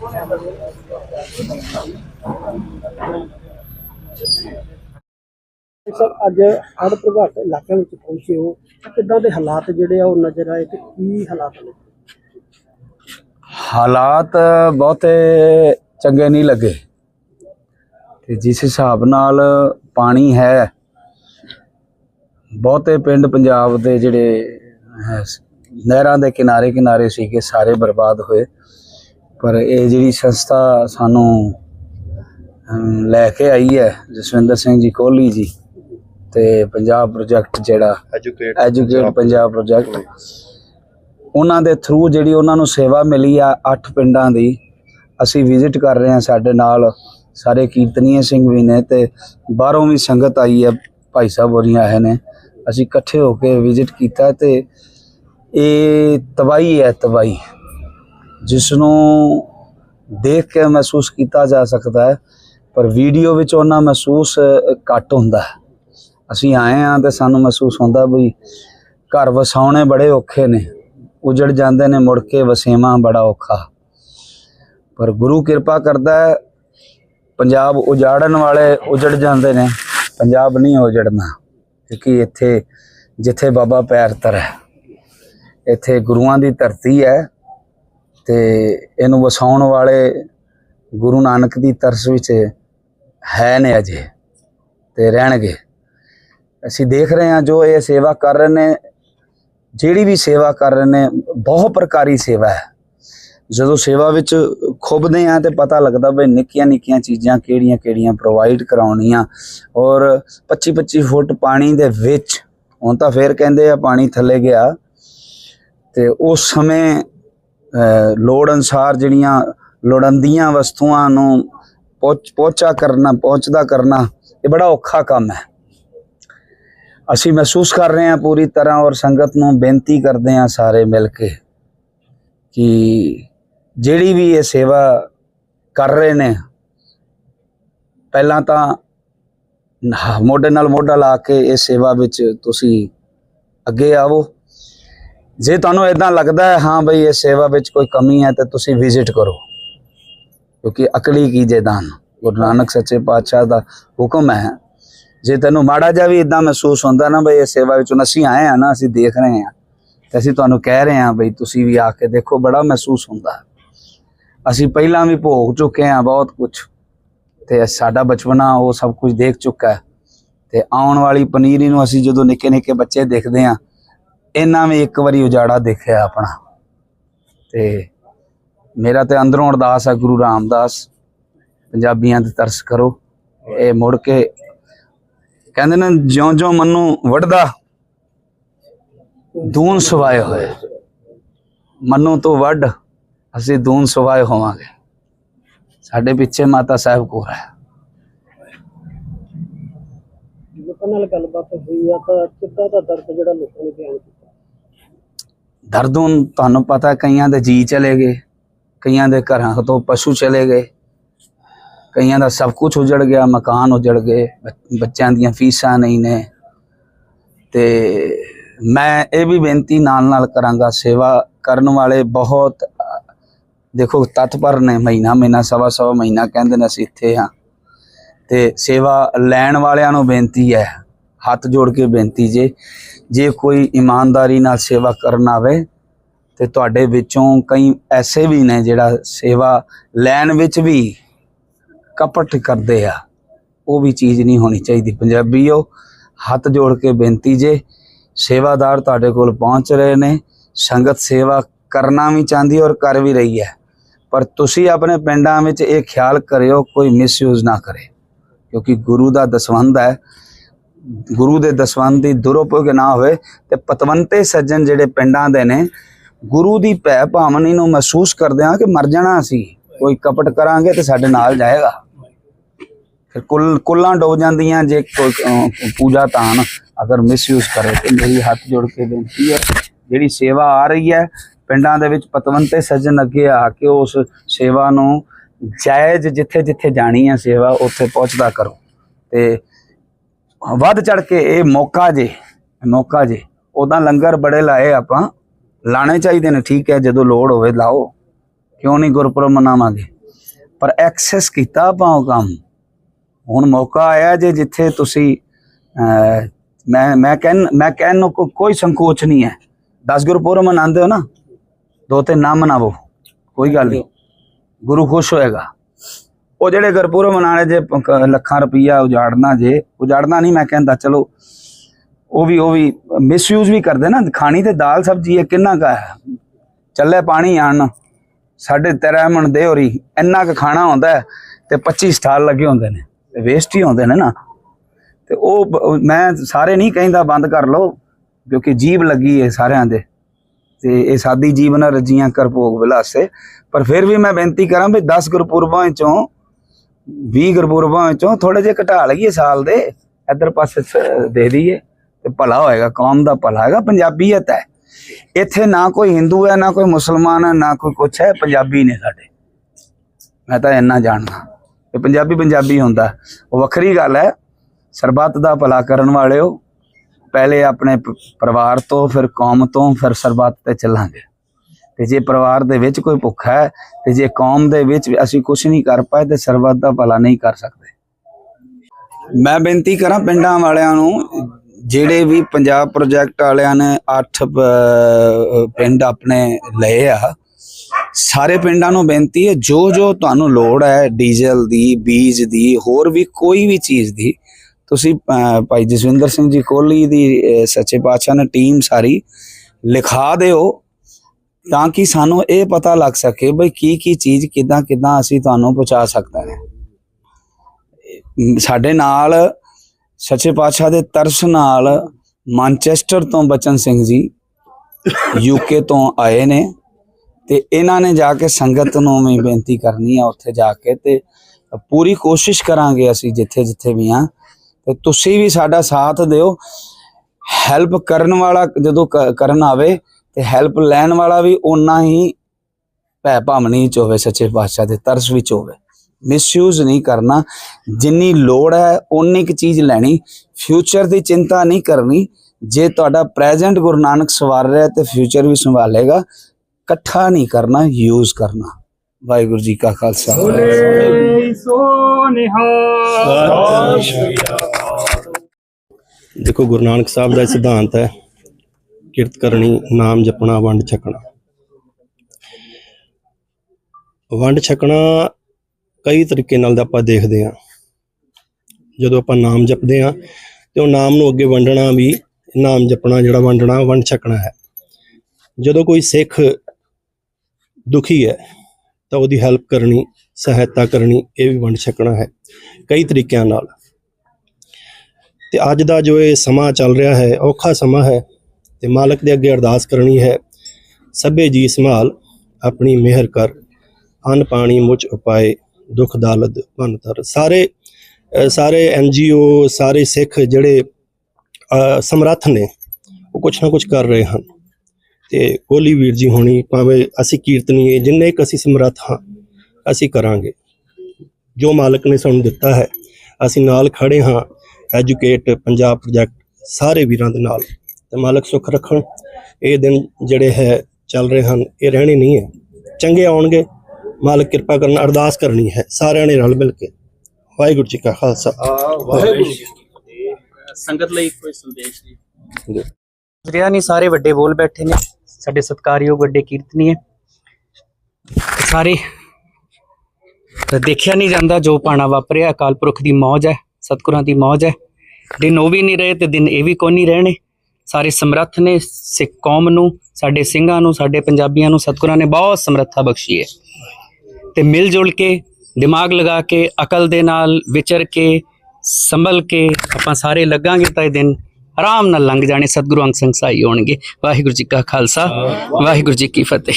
Sir, ਅੱਜ ਹੜ੍ਹ ਪ੍ਰਭਾਵਿਤ ਇਲਾਕਿਆਂ ਵਿੱਚ ਪਹੁੰਚੇ ਹੋ। ਕਿੱਦਾਂ ਦੇ ਹਾਲਾਤ ਜਿਹੜੇ ਆ, ਉਹ ਨਜ਼ਰ ਆਏ ਤੇ ਕੀ ਹਾਲਾਤ ਨੇ? ਹਾਲਾਤ ਬਹੁਤੇ ਚੰਗੇ ਨਹੀਂ ਲੱਗੇ। ਤੇ ਜਿਸ ਹਿਸਾਬ ਨਾਲ ਪਾਣੀ ਹੈ, ਬਹੁਤੇ ਪਿੰਡ ਪੰਜਾਬ ਦੇ ਜਿਹੜੇ ਨਹਿਰਾਂ ਦੇ ਕਿਨਾਰੇ ਕਿਨਾਰੇ ਸੀਗੇ, ਸਾਰੇ ਬਰਬਾਦ ਹੋਏ। ਪਰ ਇਹ ਜਿਹੜੀ ਸੰਸਥਾ ਸਾਨੂੰ ਲੈ ਕੇ ਆਈ ਹੈ ਜਸਵਿੰਦਰ ਸਿੰਘ ਜੀ ਕੋਹਲੀ ਜੀ ਤੇ ਪੰਜਾਬ ਪ੍ਰੋਜੈਕਟ ਜਿਹੜਾ ਐਜੂਕੇਟ ਪੰਜਾਬ ਪ੍ਰੋਜੈਕਟ ਉਹਨਾਂ ਦੇ ਥਰੂ ਜਿਹੜੀ ਉਹਨਾਂ ਨੂੰ ਸੇਵਾ ਮਿਲੀ ਆ ਅੱਠ ਪਿੰਡਾਂ ਦੀ ਅਸੀਂ ਵਿਜ਼ਿਟ ਕਰ ਰਹੇ ਹਾਂ ਸਾਡੇ ਨਾਲ ਸਾਰੇ ਕੀਰਤਨੀਏ ਸਿੰਘ ਵੀ ਨੇ ਤੇ ਬਾਹਰੋਂ ਵੀ ਸੰਗਤ ਆਈ ਹੈ ਭਾਈ ਸਾਹਿਬ ਹੋਰੀਆਂ ਆਏ ਨੇ ਅਸੀਂ ਇਕੱਠੇ ਹੋ ਕੇ ਵਿਜ਼ਿਟ ਕੀਤਾ ਤੇ ਇਹ ਤਬਾਹੀ ਹੈ ਤਬਾਹੀ। ਜਿਸ ਨੂੰ ਦੇਖ ਕੇ ਮਹਿਸੂਸ ਕੀਤਾ ਜਾ ਸਕਦਾ ਹੈ, ਪਰ ਵੀਡੀਓ ਵਿੱਚ ਉਹਨਾਂ ਮਹਿਸੂਸ ਘੱਟ ਹੁੰਦਾ ਹੈ। ਅਸੀਂ ਆਏ ਆ ਤੇ ਸਾਨੂੰ ਮਹਿਸੂਸ ਹੁੰਦਾ ਵੀ ਘਰ ਵਸਾਉਣੇ ਬੜੇ ਔਖੇ ਨੇ, ਉਜੜ ਜਾਂਦੇ ਨੇ, ਮੁੜ ਕੇ ਵਸੇਵਾ ਬੜਾ ਔਖਾ। ਪਰ ਗੁਰੂ ਕਿਰਪਾ ਕਰਦਾ ਹੈ, ਪੰਜਾਬ ਉਜਾੜਨ ਵਾਲੇ ਉਜੜ ਜਾਂਦੇ ਨੇ, ਪੰਜਾਬ ਨਹੀਂ ਉਜੜਨਾ, ਕਿਉਂਕਿ ਇੱਥੇ, ਜਿੱਥੇ ਬਾਬਾ ਪੈਰ ਧਰੈ ਇੱਥੇ ਗੁਰੂਆਂ ਦੀ ਧਰਤੀ ਹੈ ਤੇ ਇਹਨੂੰ ਵਸਾਉਣ ਵਾਲੇ ਗੁਰੂ ਨਾਨਕ ਦੀ ਤਰਸ ਵਿੱਚ ਹੈ ਨੇ ਅਜੇ ਤੇ ਰਹਿਣਗੇ। ਅਸੀਂ ਦੇਖ ਰਹੇ ਹਾਂ ਜੋ ਇਹ ਸੇਵਾ ਕਰ ਰਹੇ ਨੇ, ਜਿਹੜੀ ਵੀ ਸੇਵਾ ਕਰ ਰਹੇ ਨੇ, ਬਹੁਤ ਪ੍ਰਕਾਰੀ ਸੇਵਾ ਹੈ। ਜਦੋਂ ਸੇਵਾ ਵਿੱਚ ਖੁੱਬਦੇ ਆ ਤੇ ਪਤਾ ਲੱਗਦਾ ਬਈ ਨਿੱਕੀਆਂ ਨਿੱਕੀਆਂ ਚੀਜ਼ਾਂ ਕਿਹੜੀਆਂ ਕਿਹੜੀਆਂ ਪ੍ਰੋਵਾਈਡ ਕਰਾਉਣੀਆਂ ਔਰ 25 25 ਫੁੱਟ ਪਾਣੀ ਦੇ ਵਿੱਚ, ਹੁਣ ਤਾਂ ਫੇਰ ਕਹਿੰਦੇ ਆ ਪਾਣੀ ਥੱਲੇ ਗਿਆ ਤੇ ਉਸ ਸਮੇਂ ਲੋੜ ਅਨਸਾਰ ਜਿਹੜੀਆਂ ਲੋੜੰਦੀਆਂ ਵਸਤੂਆਂ ਨੂੰ ਪਹੁੰਚ, ਪਹੁੰਚਾ ਕਰਨਾ, ਪਹੁੰਚਦਾ ਕਰਨਾ, ਇਹ ਬੜਾ ਔਖਾ ਕੰਮ ਹੈ। ਅਸੀਂ ਮਹਿਸੂਸ ਕਰ ਰਹੇ ਹਾਂ ਪੂਰੀ ਤਰ੍ਹਾਂ ਔਰ ਸੰਗਤ ਨੂੰ ਬੇਨਤੀ ਕਰਦੇ ਹਾਂ ਸਾਰੇ ਮਿਲ ਕੇ ਕਿ ਜਿਹੜੀ ਵੀ ਇਹ ਸੇਵਾ ਕਰ ਰਹੇ ਨੇ, ਪਹਿਲਾਂ ਤਾਂ ਮੋਢੇ ਨਾਲ ਮੋਢਾ ਲਾ ਕੇ ਇਹ ਸੇਵਾ ਵਿੱਚ ਤੁਸੀਂ ਅੱਗੇ ਆਵੋ। ਜੇ ਤੁਹਾਨੂੰ ਇਦਾਂ ਲੱਗਦਾ ਹੈ, ਹਾਂ ਬਈ ਇਹ ਸੇਵਾ ਵਿੱਚ ਕੋਈ ਕਮੀ ਹੈ, ਤਾਂ ਤੁਸੀਂ ਵਿਜ਼ਿਟ ਕਰੋ। ਕਿਉਂਕਿ ਅਕਲੀ ਕੀ ਜੇਦਾਨ ਗੁਰੂ ਨਾਨਕ ਸੱਚੇ ਪਾਤਸ਼ਾਹ ਦਾ ਹੁਕਮ ਹੈ। ਜੇ ਤੈਨੂੰ ਮਾੜਾ ਜਿਹਾ ਵੀ ਇਦਾਂ ਮਹਿਸੂਸ ਹੁੰਦਾ ਨਾ ਬਈ ਇਹ ਸੇਵਾ ਵਿੱਚ ਹੁਣ ਅਸੀਂ ਆਏ ਆ ਨਾ, ਅਸੀਂ ਦੇਖ ਰਹੇ ਆ ਤੇ ਅਸੀਂ ਤੁਹਾਨੂੰ ਕਹਿ ਰਹੇ ਆ ਬਈ ਤੁਸੀਂ ਵੀ ਆ ਕੇ ਦੇਖੋ, ਬੜਾ ਮਹਿਸੂਸ ਹੁੰਦਾ ਅਸੀਂ ਪਹਿਲਾਂ ਵੀ ਭੋਗ ਚੁੱਕੇ ਆ ਬਹੁਤ ਕੁਝ ਤੇ ਸਾਡਾ ਬਚਪਨਾ ਉਹ ਸਭ ਕੁਝ ਦੇਖ ਚੁੱਕਾ ਹੈ। ਤੇ ਆਉਣ ਵਾਲੀ ਪਨੀਰੀ ਨੂੰ ਅਸੀਂ ਜਦੋਂ ਨਿੱਕੇ ਨਿੱਕੇ ਬੱਚੇ ਦੇਖਦੇ ਆ ਇਹਨਾਂ ਵੀ ਇੱਕ ਵਾਰੀ ਉਜਾੜਾ ਦੇਖਿਆ ਆਪਣਾ। ਤੇ ਮੇਰਾ ਤੇ ਅੰਦਰੋਂ ਅਰਦਾਸ ਆ, ਗੁਰੂ ਰਾਮਦਾਸ, ਪੰਜਾਬੀਆਂ ਤੇ ਤਰਸ ਕਰੋ। ਇਹ ਮੁੜ ਕੇ ਕਹਿੰਦੇ ਨੇ ਜਿਉਂ ਜਿਉਂ ਮਨੂੰ ਵੜਦਾ ਦੂਨ ਸਵਾਏ ਹੋਏ। ਮਨੂੰ ਤੋਂ ਵੱਡ ਅਸੀਂ ਦੂਨ ਸਵਾਏ ਹੋਵਾਂਗੇ। ਸਾਡੇ ਪਿੱਛੇ ਮਾਤਾ ਸਾਹਿਬ ਕੋਲ ਹੈ। ਲੋਕਾਂ ਨਾਲ ਗੱਲਬਾਤ ਹੋਈ ਆ ਤਾਂ ਕਿੱਦਾਂ ਦਾ ਦਰਦ ਜਿਹੜਾ ਲੋਕਾਂ ਨੇ ਬਿਆਨ ਕੀਤਾ? ਦਰਦੋਂ ਤੁਹਾਨੂੰ ਪਤਾ ਕਈਆਂ ਦੇ ਜੀ ਚਲੇ ਗਏ, ਕਈਆਂ ਦੇ ਘਰਾਂ ਤੋਂ ਪਸ਼ੂ ਚਲੇ ਗਏ, ਕਈਆਂ ਦਾ ਸਭ ਕੁਝ ਉਜੜ ਗਿਆ, ਮਕਾਨ ਉਜੜ ਗਏ ਬੱਚਿਆਂ ਦੀਆਂ ਫੀਸਾਂ ਨਹੀਂ ਨੇ। ਤੇ ਮੈਂ ਇਹ ਵੀ ਬੇਨਤੀ ਨਾਲ ਨਾਲ ਕਰਾਂਗਾ, ਸੇਵਾ ਕਰਨ ਵਾਲੇ ਬਹੁਤ, ਦੇਖੋ ਤਤਪਰ ਨੇ, ਮਹੀਨਾ ਮਹੀਨਾ, ਸਵਾ ਸਵਾ ਮਹੀਨਾ ਕਹਿੰਦੇ ਨੇ ਅਸੀਂ ਇੱਥੇ ਹਾਂ। ਤੇ ਸੇਵਾ ਲੈਣ ਵਾਲਿਆਂ ਨੂੰ ਬੇਨਤੀ ਹੈ ਹੱਥ ਜੋੜ ਕੇ ਬੇਨਤੀ ਜੇ ਜੇ ਕੋਈ ਇਮਾਨਦਾਰੀ ਨਾਲ ਸੇਵਾ ਕਰਨ ਆਵੇ, ਤੇ ਤੁਹਾਡੇ ਵਿੱਚੋਂ ਕਈ ਐਸੇ ਵੀ ਨੇ ਜਿਹੜਾ ਸੇਵਾ ਲੈਣ ਵਿੱਚ ਵੀ ਕਪਟ ਕਰਦੇ ਆ। ਉਹ ਵੀ ਚੀਜ਼ ਨਹੀਂ ਹੋਣੀ ਚਾਹੀਦੀ। ਪੰਜਾਬੀਓ, ਹੱਥ ਜੋੜ ਕੇ ਬੇਨਤੀ ਜੇ, ਸੇਵਾਦਾਰ ਤੁਹਾਡੇ ਕੋਲ ਪਹੁੰਚ ਰਹੇ ਨੇ, ਸੰਗਤ ਸੇਵਾ ਕਰਨਾ ਵੀ ਚਾਹੁੰਦੀ ਔਰ ਕਰ ਵੀ ਰਹੀ ਹੈ। ਪਰ ਤੁਸੀਂ ਆਪਣੇ ਪਿੰਡਾਂ ਵਿੱਚ ਇਹ ਖਿਆਲ ਕਰਿਓ, ਕੋਈ ਮਿਸਯੂਜ਼ ਨਾ ਕਰੇ। ਕਿਉਂਕਿ ਗੁਰੂ ਦਾ ਦਸਵੰਧ ਹੈ ਗੁਰੂ ਦੇ ਦਸਵੰਧ ਦੀ ਦੁਰਉਪਯੋਗ ਨਾ ਹੋਵੇ ਤੇ ਪਤਵੰਤੇ ਸੱਜਣ ਜਿਹੜੇ ਪਿੰਡਾਂ ਦੇ ਨੇ, ਗੁਰੂ ਦੀ ਭੈ ਭਾਵਨੀ ਨੂੰ ਮਹਿਸੂਸ ਕਰਦੇ ਆ ਕਿ ਮਰ ਜਾਣਾ ਅਸੀਂ। ਕੋਈ ਕਪਟ ਕਰਾਂਗੇ ਤੇ ਸਾਡੇ ਨਾਲ ਜਾਏਗਾ। ਫਿਰ ਕੁੱਲ, ਕੁੱਲਾਂ ਡੁੱਬ ਜਾਂਦੀਆਂ ਜੇ ਕੋਈ ਪੂਜਾ ਤਾਨ ਅਗਰ ਮਿਸਯੂਜ਼ ਕਰੇ ਤੇ ਮੇਰੀ ਹੱਥ ਜੋੜ ਕੇ ਬੇਨਤੀ ਹੈ, ਜਿਹੜੀ ਸੇਵਾ ਆ ਰਹੀ ਹੈ, ਪਿੰਡਾਂ ਦੇ ਵਿੱਚ ਪਤਵੰਤੇ ਸੱਜਣ ਅੱਗੇ ਆ ਕੇ ਉਸ ਸੇਵਾ ਨੂੰ ਜਾਇਜ਼ ਜਿੱਥੇ ਜਿੱਥੇ ਜਾਣੀ ਹੈ ਸੇਵਾ, ਉੱਥੇ ਪਹੁੰਚਦਾ ਕਰੋ। ਤੇ ਵੱਧ ਚੜ ਕੇ ਇਹ ਮੌਕਾ ਜੇ ਮੌਕਾ ਜੇ ਉਦਾਂ ਲੰਗਰ ਬੜੇ ਲਾਏ ਆਪਾਂ, ਲਾਣੇ ਚਾਹੀਦੇ ਨੇ, ਠੀਕ ਹੈ, ਜਦੋਂ ਲੋੜ ਹੋਵੇ ਲਾਓ, ਕਿਉਂ ਨਹੀਂ ਗੁਰਪੁਰਬ ਮਨਾਵਾਂਗੇ? ਪਰ ਐਕਸੈਸ ਕੀਤਾ ਆਪਾਂ ਉਹ ਕੰਮ। ਹੁਣ ਮੌਕਾ ਆਇਆ ਜੇ, ਜਿੱਥੇ ਤੁਸੀਂ ਮੈਂ ਮੈਂ ਕਹਿਣ ਮੈਂ ਕਹਿਣ ਨੂੰ ਕੋ- ਕੋਈ ਸੰਕੋਚ ਨਹੀਂ ਹੈ। 10 ਗੁਰਪੁਰਬ ਮਨਾਉਂਦੇ ਹੋ ਨਾ, ਦੋ ਤੇ ਨਾ ਮਨਾਵੋ, ਕੋਈ ਗੱਲ ਨਹੀਂ। ਗੁਰੂ ਖੁਸ਼ ਹੋਏਗਾ। ਉਹ ਜਿਹੜੇ ਗੁਰਪੁਰਬ ਮਨਾਣੇ ਜੇ ਲੱਖਾਂ ਰੁਪਈਆ ਉਜਾੜਨਾ ਜੇ, ਉਜਾੜਨਾ ਨਹੀਂ, ਮੈਂ ਕਹਿੰਦਾ ਚਲੋ, ਉਹ ਵੀ ਉਹ ਵੀ ਮਿਸਯੂਜ਼ ਵੀ ਕਰਦੇ ਨਾ, ਖਾਣੀ ਤੇ ਦਾਲ ਸਬਜ਼ੀ ਹੈ ਕਿੰਨਾ ਕਾ ਚੱਲੇ ਪਾਣੀ ਆਣ, ਸਾਡੇ ਤੇਰਾ ਮਣ ਦੇ ਹੋਰੀ ਇੰਨਾ ਕੁ ਖਾਣਾ ਹੁੰਦਾ ਹੈ ਤੇ 25 ਸਟਾਲ ਲੱਗੇ ਹੁੰਦੇ ਨੇ, ਤੇ ਵੇਸਟ ਹੀ ਹੁੰਦੇ ਨੇ ਨਾ। ਤੇ ਉਹ ਮੈਂ ਸਾਰੇ ਨਹੀਂ ਕਹਿੰਦਾ ਬੰਦ ਕਰ ਲਓ, ਕਿਉਂਕਿ ਜੀਬ ਲੱਗੀ ਹੈ ਸਾਰਿਆਂ ਦੇ, ਤੇ ਇਹ ਸਾਦੀ ਜੀਵਨ ਰਜੀਆਂ ਕਰ ਭੋਗ ਵਿਲਾਸੇ ਪਰ ਫਿਰ ਵੀ ਮੈਂ ਬੇਨਤੀ ਕਰਾਂ ਵੀ 10 ਗੁਰਪੁਰਬਾਂ 'ਚੋਂ 20 ਗੁਰਪੁਰਬਾਂ ਵਿੱਚੋਂ ਥੋੜੇ ਜਿਹਾ ਘਟਾ ਲਈਏ ਸਾਲ ਦੇ, ਇੱਧਰ ਪਾਸੇ ਸ- ਦੇ ਦਈਏ ਤੇ ਭਲਾ ਹੋਏਗਾ, ਕੌਮ ਦਾ ਭਲਾ ਹੈਗਾ, ਪੰਜਾਬੀਅਤ ਹੈ। ਇੱਥੇ ਨਾ ਕੋਈ ਹਿੰਦੂ ਹੈ, ਨਾ ਕੋਈ ਮੁਸਲਮਾਨ ਹੈ, ਨਾ ਕੋਈ ਕੁਛ ਹੈ, ਪੰਜਾਬੀ ਨੇ ਸਾਡੇ। ਮੈਂ ਤਾਂ ਇੰਨਾ ਜਾਣਦਾ ਇਹ ਪੰਜਾਬੀ ਪੰਜਾਬੀ ਹੁੰਦਾ। ਉਹ ਵੱਖਰੀ ਗੱਲ ਹੈ, ਸਰਬੱਤ ਦਾ ਭਲਾ ਕਰਨ ਵਾਲਿਓ, ਪਹਿਲੇ ਆਪਣੇ ਪਰਿਵਾਰ ਤੋਂ, ਫਿਰ ਕੌਮ ਤੋਂ, ਫਿਰ ਸਰਬੱਤ ਤੇ ਚੱਲਾਂਗੇ। ਤੇ ਜੇ ਪਰਿਵਾਰ ਦੇ ਵਿੱਚ ਕੋਈ ਭੁੱਖਾ ਹੈ ਤੇ ਜੇ ਕੌਮ ਦੇ ਵਿੱਚ ਅਸੀਂ ਕੁਝ ਨਹੀਂ ਕਰ ਪਾਏ ਤੇ ਸਰਬੱਤ ਦਾ ਭਲਾ ਨਹੀਂ ਕਰ ਸਕਦੇ। ਮੈਂ ਬੇਨਤੀ ਕਰਾਂ ਪਿੰਡਾਂ ਵਾਲਿਆਂ ਨੂੰ, ਜਿਹੜੇ ਵੀ ਪੰਜਾਬ ਪ੍ਰੋਜੈਕਟ ਵਾਲਿਆਂ ਨੇ 8 ਪਿੰਡ ਆਪਣੇ ਲਏ ਆ, ਸਾਰੇ ਪਿੰਡਾਂ ਨੂੰ ਬੇਨਤੀ ਹੈ, ਜੋ ਜੋ ਤੁਹਾਨੂੰ ਲੋੜ ਹੈ, ਡੀਜ਼ਲ ਦੀ, ਬੀਜ ਦੀ, ਹੋਰ ਵੀ ਕੋਈ ਵੀ ਚੀਜ਼ ਦੀ, ਤੁਸੀਂ ਭਾਈ ਜਸਵਿੰਦਰ ਸਿੰਘ ਜੀ ਕੋਹਲੀ ਦੀ ਸੱਚੇ ਪਾਤਸ਼ਾਹ ਨੇ ਟੀਮ ਸਾਰੀ ਲਿਖਾ ਦਿਓ ਤਾਂ ਕਿ ਸਾਨੂੰ ਇਹ ਪਤਾ ਲੱਗ ਸਕੇ ਬਈ ਕੀ ਕੀ ਚੀਜ਼ ਕਿਦਾਂ ਕਿਦਾਂ ਅਸੀਂ ਤੁਹਾਨੂੰ ਪਹੁੰਚਾ ਸਕਦਾ ਹੈ। ਸਾਡੇ ਨਾਲ ਸੱਚੇ ਪਾਤਸ਼ਾਹ ਦੇ ਤਰਸ ਨਾਲ ਮਾਨਚੈਸਟਰ ਤੋਂ ਬਚਨ ਸਿੰਘ ਜੀ ਯੂਕੇ ਤੋਂ ਆਏ ਨੇ ਤੇ ਇਹਨਾਂ ਨੇ ਜਾ ਕੇ ਸੰਗਤ ਨੂੰ ਵੀ ਬੇਨਤੀ ਕਰਨੀ ਆ ਉੱਥੇ ਜਾ ਕੇ ਤੇ ਪੂਰੀ ਕੋਸ਼ਿਸ਼ ਕਰਾਂਗੇ ਅਸੀਂ ਜਿੱਥੇ ਜਿੱਥੇ ਵੀ ਆ ਤੇ ਤੁਸੀਂ ਵੀ ਸਾਡਾ ਸਾਥ ਦਿਓ। ਹੈਲਪ ਕਰਨ ਵਾਲਾ ਜਦੋਂ ਕਰਨ ਆਵੇ ਤੇ ਹੈਲਪ ਲੈਣ ਵਾਲਾ ਵੀ ਓਨਾ ਹੀ ਭੈ ਭਾਮਣੀ ਚ ਹੋਵੇ ਸੱਚੇ ਪਾਤਸ਼ਾਹ ਦੇ ਤਰਸ ਵਿੱਚ ਹੋਵੇ। ਮਿਸਯੂਜ਼ ਨਹੀਂ ਕਰਨਾ। ਜਿੰਨੀ ਲੋੜ ਹੈ ਓਨੀ ਕੁ ਚੀਜ਼ ਲੈਣੀ। ਫਿਊਚਰ ਦੀ ਚਿੰਤਾ ਨਹੀਂ ਕਰਨੀ। ਜੇ ਤੁਹਾਡਾ ਪ੍ਰੈਜ਼ੈਂਟ ਗੁਰੂ ਨਾਨਕ ਸਵਾਰ ਰਿਹਾ ਤੇ ਫਿਊਚਰ ਵੀ ਸੰਭਾਲੇਗਾ। ਇਕੱਠਾ ਨਹੀਂ ਕਰਨਾ ਯੂਜ਼ ਕਰਨਾ। ਵਾਹਿਗੁਰੂ ਜੀ ਕਾ ਖਾਲਸਾ। ਦੇਖੋ ਗੁਰੂ ਨਾਨਕ ਸਾਹਿਬ ਦਾ ਸਿਧਾਂਤ ਹੈ ਕਿਰਤ ਕਰਨੀ, ਨਾਮ ਜਪਣਾ, ਵੰਡ ਛਕਣਾ। ਵੰਡ ਛਕਣਾ ਕਈ ਤਰੀਕੇ ਨਾਲ ਦਾ ਆਪਾਂ ਦੇਖਦੇ ਹਾਂ। ਜਦੋਂ ਆਪਾਂ ਨਾਮ ਜਪਦੇ ਹਾਂ, ਤੇ ਉਹ ਨਾਮ ਨੂੰ ਅੱਗੇ ਵੰਡਣਾ ਵੀ, ਨਾਮ ਜਪਣਾ ਜਿਹੜਾ ਵੰਡਣਾ, ਵੰਡ ਛਕਣਾ ਹੈ। ਜਦੋਂ ਕੋਈ ਸਿੱਖ ਦੁਖੀ ਹੈ, ਤਾਂ ਉਹਦੀ ਹੈਲਪ ਕਰਨੀ, ਸਹਾਇਤਾ ਕਰਨੀ, ਇਹ ਵੀ ਵੰਡ ਛਕਣਾ ਹੈ, ਕਈ ਤਰੀਕਿਆਂ ਨਾਲ। ਤੇ ਅੱਜ ਦਾ ਜੋ ਇਹ ਸਮਾਂ ਚੱਲ ਰਿਹਾ ਹੈ, ਔਖਾ ਸਮਾਂ ਹੈ ਤੇ ਮਾਲਕ ਦੇ ਅੱਗੇ ਅਰਦਾਸ ਕਰਨੀ ਹੈ। ਸਭੇ ਜੀ ਸੰਭਾਲ ਆਪਣੀ ਮਿਹਰ ਕਰ। ਅੰਨ ਪਾਣੀ ਮੁਝ ਉਪਾਏ ਦੁਖ ਦਾਲਦ ਭੰਤਰ ਸਾਰੇ ਅ, ਸਾਰੇ ਐਨਜੀਓ ਸਾਰੇ ਸਿੱਖ ਜਿਹੜੇ ਸਮਰੱਥ ਨੇ ਉਹ ਕੁਛ ਨਾ ਕੁਛ ਕਰ ਰਹੇ ਹਨ। ਤੇ ਕੋਹਲੀ ਵੀਰ ਜੀ ਹੋਣੀ ਭਾਵੇਂ ਅਸੀਂ ਕੀਰਤਨੀਏ ਜਿੰਨੇ ਕੁ ਅਸੀਂ ਸਮਰੱਥ ਹਾਂ ਅਸੀਂ ਕਰਾਂਗੇ। ਜੋ ਮਾਲਕ ਨੇ ਸਾਨੂੰ ਦਿੱਤਾ ਹੈ ਅਸੀਂ ਨਾਲ ਖੜੇ ਹਾਂ। ਐਜੂਕੇਟ ਪੰਜਾਬ ਪ੍ਰੋਜੈਕਟ ਸਾਰੇ ਵੀਰਾਂ ਦੇ ਨਾਲ। ਤੇ ਮਾਲਕ ਸੁੱਖ ਰੱਖਣ। ਇਹ ਦਿਨ ਜਿਹੜੇ ਹੈ ਚੱਲ ਰਹੇ ਹਨ ਇਹ ਰਹਿਣੇ ਨਹੀਂ ਹੈ। ਚੰਗੇ ਆਉਣਗੇ ਮਾਲਕ ਕਿਰਪਾ ਕਰਨ ਅਰਦਾਸ ਕਰਨੀ ਹੈ ਸਾਰਿਆਂ ਨੇ ਰਲ ਮਿਲ ਕੇ। ਵਾਹਿਗੁਰੂ ਜੀ ਕਾ ਖਾਲਸਾ। ਵਾਹਿਗੁਰੂ ਸੰਗਤ ਲਈ ਕੋਈ ਸੰਦੇਸ਼ ਜੀ? ਜੀ। ਰਿਹਾ ਨਹੀਂ ਸਾਰੇ ਵੱਡੇ ਬੋਲ ਬੈਠੇ ਨੇ। ਸਾਡੇ ਸਤਿਕਾਰਯੋਗ ਵੱਡੇ ਕੀਰਤਨੀ ਹੈ। ਸਾਰੇ ਦੇਖਿਆ ਨਹੀਂ ਜਾਂਦਾ ਜੋ ਪਾਣਾ ਵਾਪਰਿਆ। ਅਕਾਲ ਪੁਰਖ ਦੀ ਮੌਜ ਹੈ ਸਤਿਗੁਰਾਂ ਦੀ ਮੌਜ ਹੈ। ਦਿਨ ਉਹ ਵੀ ਨਹੀਂ ਰਹੇ ਤੇ ਦਿਨ ਇਹ ਵੀ ਕੋਈ ਨਹੀਂ ਰਹਿਣੇ। ਸਾਰੇ ਸਮਰੱਥ ਨੇ ਸਿੱਖ ਕੌਮ ਨੂੰ ਸਾਡੇ ਸਿੰਘਾਂ ਨੂੰ ਸਾਡੇ ਪੰਜਾਬੀਆਂ ਨੂੰ ਸਤਿਗੁਰਾਂ ਨੇ ਬਹੁਤ ਸਮਰੱਥਾ ਬਖਸ਼ੀ ਹੈ। ਤੇ ਮਿਲ ਜੁਲ ਕੇ ਦਿਮਾਗ ਲਗਾ ਕੇ ਅਕਲ ਦੇ ਨਾਲ ਵਿਚਰ ਕੇ ਸੰਭਲ ਕੇ ਆਪਾਂ ਸਾਰੇ ਲੱਗਾਂਗੇ ਤਾਂ ਇਹ ਦਿਨ ਆਰਾਮ ਨਾਲ ਲੰਘ ਜਾਣੇ ਸਤਿਗੁਰੂ ਅੰਗ ਸੰਗ ਸਹਾਈ ਹੋਣਗੇ। ਵਾਹਿਗੁਰੂ ਜੀ ਕਾ ਖਾਲਸਾ ਵਾਹਿਗੁਰੂ ਜੀ ਕੀ ਫਤਿਹ।